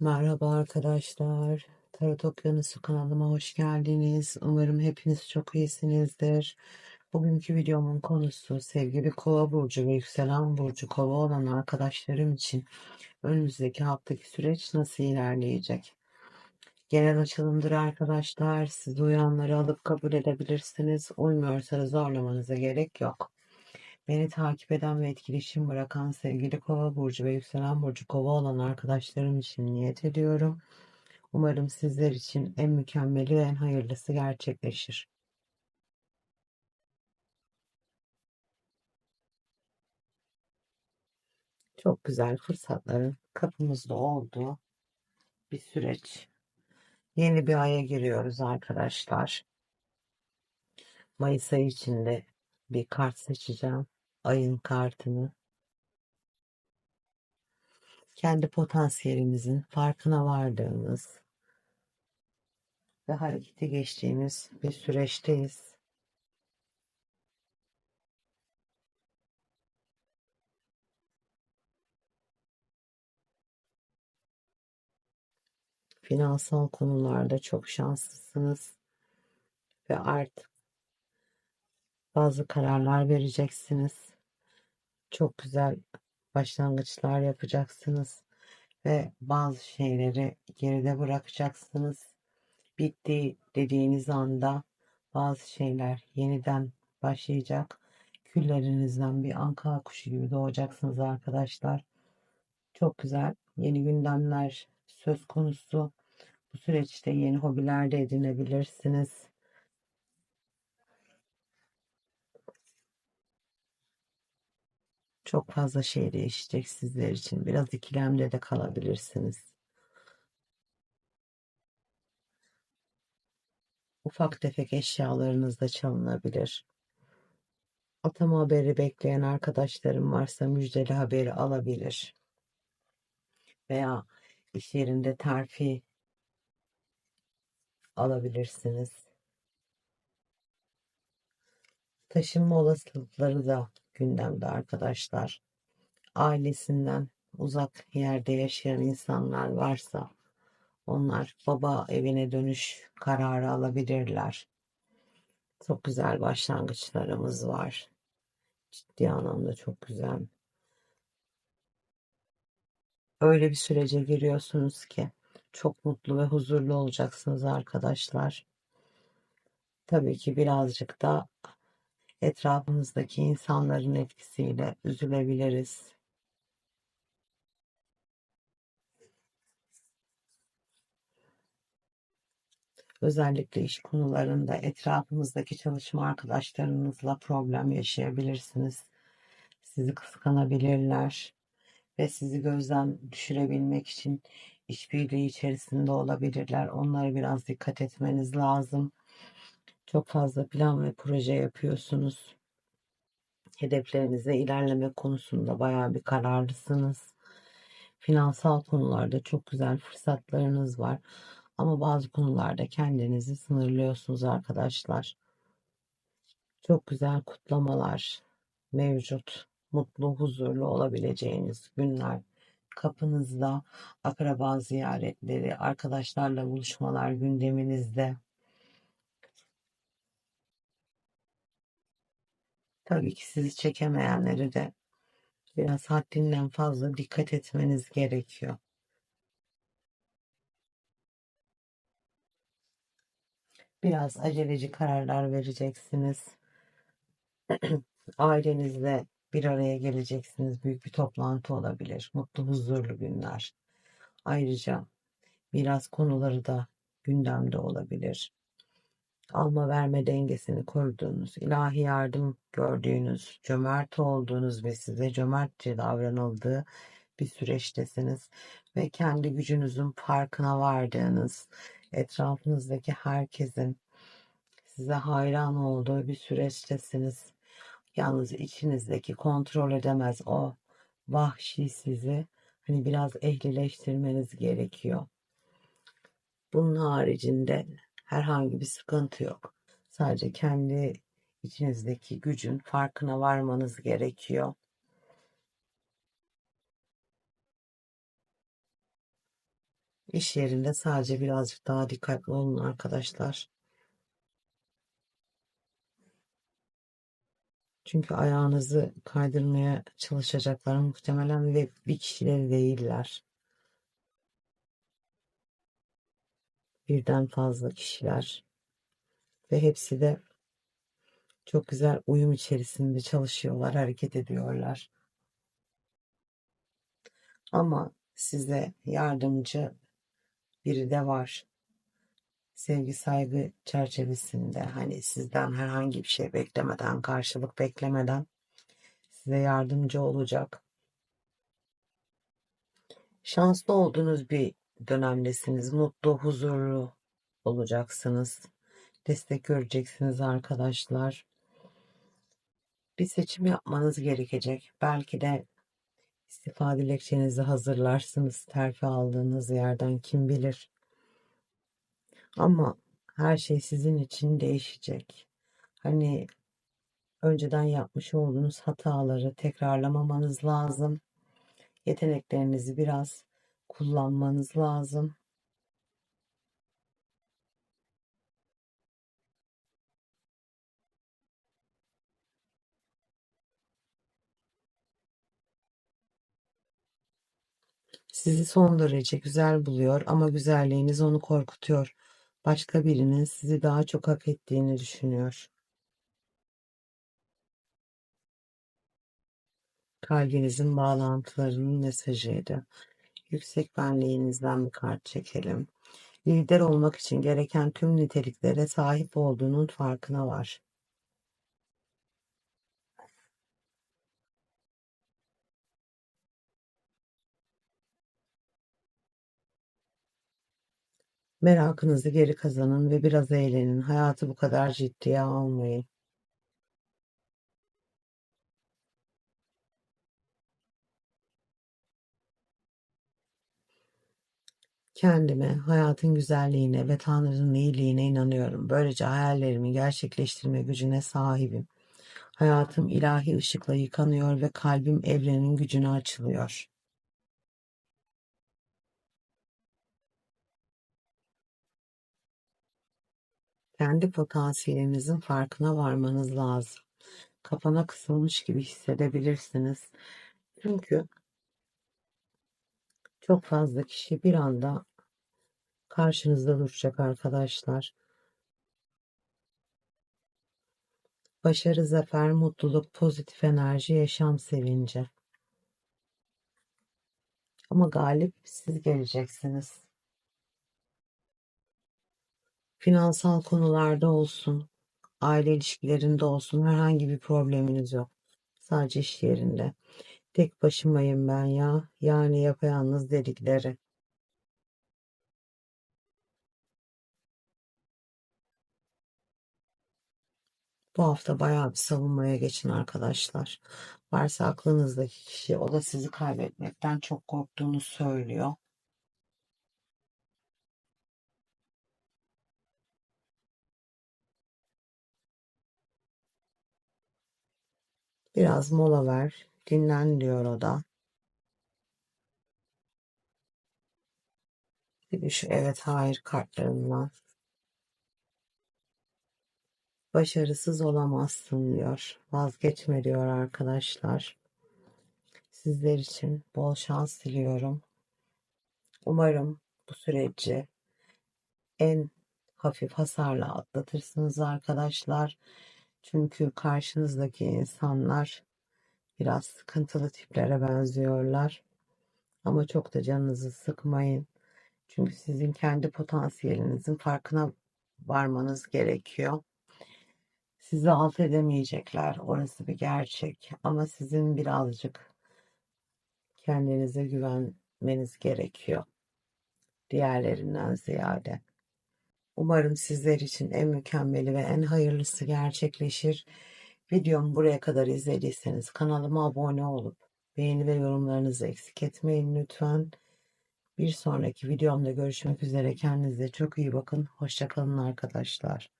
Merhaba arkadaşlar. Tarot Okyanusu kanalıma hoş geldiniz. Umarım hepiniz çok iyisinizdir. Bugünkü videomun konusu sevgili Kova burcu ve yükselen burcu Kova olan arkadaşlarım için önümüzdeki haftaki süreç nasıl ilerleyecek? Genel açılımdır arkadaşlar. Siz uyanları alıp kabul edebilirsiniz. Uymuyorsa zorlamanıza gerek yok. Beni takip eden ve etkileşim bırakan sevgili Kova burcu ve yükselen burcu Kova olan arkadaşlarım için niyet ediyorum. Umarım sizler için en mükemmeli ve en hayırlısı gerçekleşir. Çok güzel fırsatların kapımızda olduğu bir süreç. Yeni bir aya giriyoruz arkadaşlar. Mayıs ayı içinde bir kart seçeceğim. Ayın kartını. Kendi potansiyelimizin farkına vardığımız ve harekete geçtiğimiz bir süreçteyiz. Finansal konularda çok şanslısınız ve artık bazı kararlar vereceksiniz. Çok güzel başlangıçlar yapacaksınız ve bazı şeyleri geride bırakacaksınız. Bitti dediğiniz anda bazı şeyler yeniden başlayacak. Küllerinizden bir anka kuşu gibi doğacaksınız arkadaşlar. Çok güzel yeni gündemler söz konusu. Bu süreçte yeni hobiler de edinebilirsiniz. Çok fazla şey değişecek sizler için. Biraz ikilemde de kalabilirsiniz. Ufak tefek eşyalarınız da çalınabilir. Atama haberi bekleyen arkadaşlarım varsa müjdeli haberi alabilir. Veya iş yerinde terfi alabilirsiniz. Taşınma olasılıkları da gündemde arkadaşlar. Ailesinden uzak yerde yaşayan insanlar varsa onlar baba evine dönüş kararı alabilirler. Çok güzel başlangıçlarımız var. Ciddi anlamda çok güzel. Öyle bir sürece giriyorsunuz ki çok mutlu ve huzurlu olacaksınız arkadaşlar. Tabii ki birazcık da etrafımızdaki insanların etkisiyle üzülebiliriz. Özellikle iş konularında etrafımızdaki çalışma arkadaşlarınızla problem yaşayabilirsiniz. Sizi kıskanabilirler ve sizi gözden düşürebilmek için işbirliği içerisinde olabilirler. Onlara biraz dikkat etmeniz lazım. Çok fazla plan ve proje yapıyorsunuz. Hedeflerinize ilerleme konusunda bayağı bir kararlısınız. Finansal konularda çok güzel fırsatlarınız var. Ama bazı konularda kendinizi sınırlıyorsunuz arkadaşlar. Çok güzel kutlamalar mevcut. Mutlu, huzurlu olabileceğiniz günler kapınızda. Akraba ziyaretleri, arkadaşlarla buluşmalar gündeminizde. Tabii ki sizi çekemeyenleri de biraz haddinden fazla dikkat etmeniz gerekiyor. Biraz aceleci kararlar vereceksiniz. Ailenizle bir araya geleceksiniz. Büyük bir toplantı olabilir. Mutlu, huzurlu günler. Ayrıca miras konuları da gündemde olabilir. Alma verme dengesini koruduğunuz, ilahi yardım gördüğünüz, cömert olduğunuz ve size cömertçe davranıldığı bir süreçtesiniz ve kendi gücünüzün farkına vardığınız, etrafınızdaki herkesin size hayran olduğu bir süreçtesiniz. Yalnız içinizdeki kontrol edemez o vahşi sizi hani biraz ehlileştirmeniz gerekiyor. Bunun haricinde herhangi bir sıkıntı yok. Sadece kendi içinizdeki gücün farkına varmanız gerekiyor. İş yerinde sadece birazcık daha dikkatli olun arkadaşlar. Çünkü ayağınızı kaydırmaya çalışacaklar muhtemelen ve bir kişileri değiller. Birden fazla kişiler ve hepsi de çok güzel uyum içerisinde çalışıyorlar, hareket ediyorlar. Ama size yardımcı biri de var. Sevgi saygı çerçevesinde hani sizden herhangi bir şey beklemeden, karşılık beklemeden size yardımcı olacak. Şanslı olduğunuz bir dönemdesiniz. Mutlu, huzurlu olacaksınız. Destek göreceksiniz arkadaşlar. Bir seçim yapmanız gerekecek. Belki de istifa dilekçenizi hazırlarsınız. Terfi aldığınız yerden kim bilir. Ama her şey sizin için değişecek. Hani önceden yapmış olduğunuz hataları tekrarlamamanız lazım. Yeteneklerinizi biraz kullanmanız lazım. Sizi son derece güzel buluyor ama güzelliğiniz onu korkutuyor. Başka birinin sizi daha çok hak ettiğini düşünüyor. Kalbinizin bağlantılarının mesajıydı. Yüksek benliğinizden bir kart çekelim. Lider olmak için gereken tüm niteliklere sahip olduğunun farkına var. Merakınızı geri kazanın ve biraz eğlenin. Hayatı bu kadar ciddiye almayın. Kendime, hayatın güzelliğine ve Tanrı'nın iyiliğine inanıyorum. Böylece hayallerimi gerçekleştirme gücüne sahibim. Hayatım ilahi ışıkla yıkanıyor ve kalbim evrenin gücüne açılıyor. Kendi potansiyelinizin farkına varmanız lazım. Kafana kısılmış gibi hissedebilirsiniz. Çünkü çok fazla kişi bir anda karşınızda duracak arkadaşlar. Başarı, zafer, mutluluk, pozitif enerji, yaşam sevinci. Ama galip siz geleceksiniz. Finansal konularda olsun, aile ilişkilerinde olsun herhangi bir probleminiz yok. Sadece iş yerinde. Tek başımayım ben ya. Yani yapayalnız dedikleri. Bu hafta bayağı bir savunmaya geçin arkadaşlar. Varsa aklınızdaki kişi o da sizi kaybetmekten çok korktuğunu söylüyor. Biraz mola ver, dinlen diyor o da. Bir şu evet hayır kartlarından. Başarısız olamazsın diyor. Vazgeçme diyor arkadaşlar. Sizler için bol şans diliyorum. Umarım bu süreci en hafif hasarla atlatırsınız arkadaşlar. Çünkü karşınızdaki insanlar biraz sıkıntılı tiplere benziyorlar. Ama çok da canınızı sıkmayın. Çünkü sizin kendi potansiyelinizin farkına varmanız gerekiyor. Sizi alt edemeyecekler. Orası bir gerçek. Ama sizin birazcık kendinize güvenmeniz gerekiyor. Diğerlerinden ziyade. Umarım sizler için en mükemmeli ve en hayırlısı gerçekleşir. Videomu buraya kadar izlediyseniz kanalıma abone olup beğeni ve yorumlarınızı eksik etmeyin lütfen. Bir sonraki videomda görüşmek üzere. Kendinize çok iyi bakın. Hoşçakalın arkadaşlar.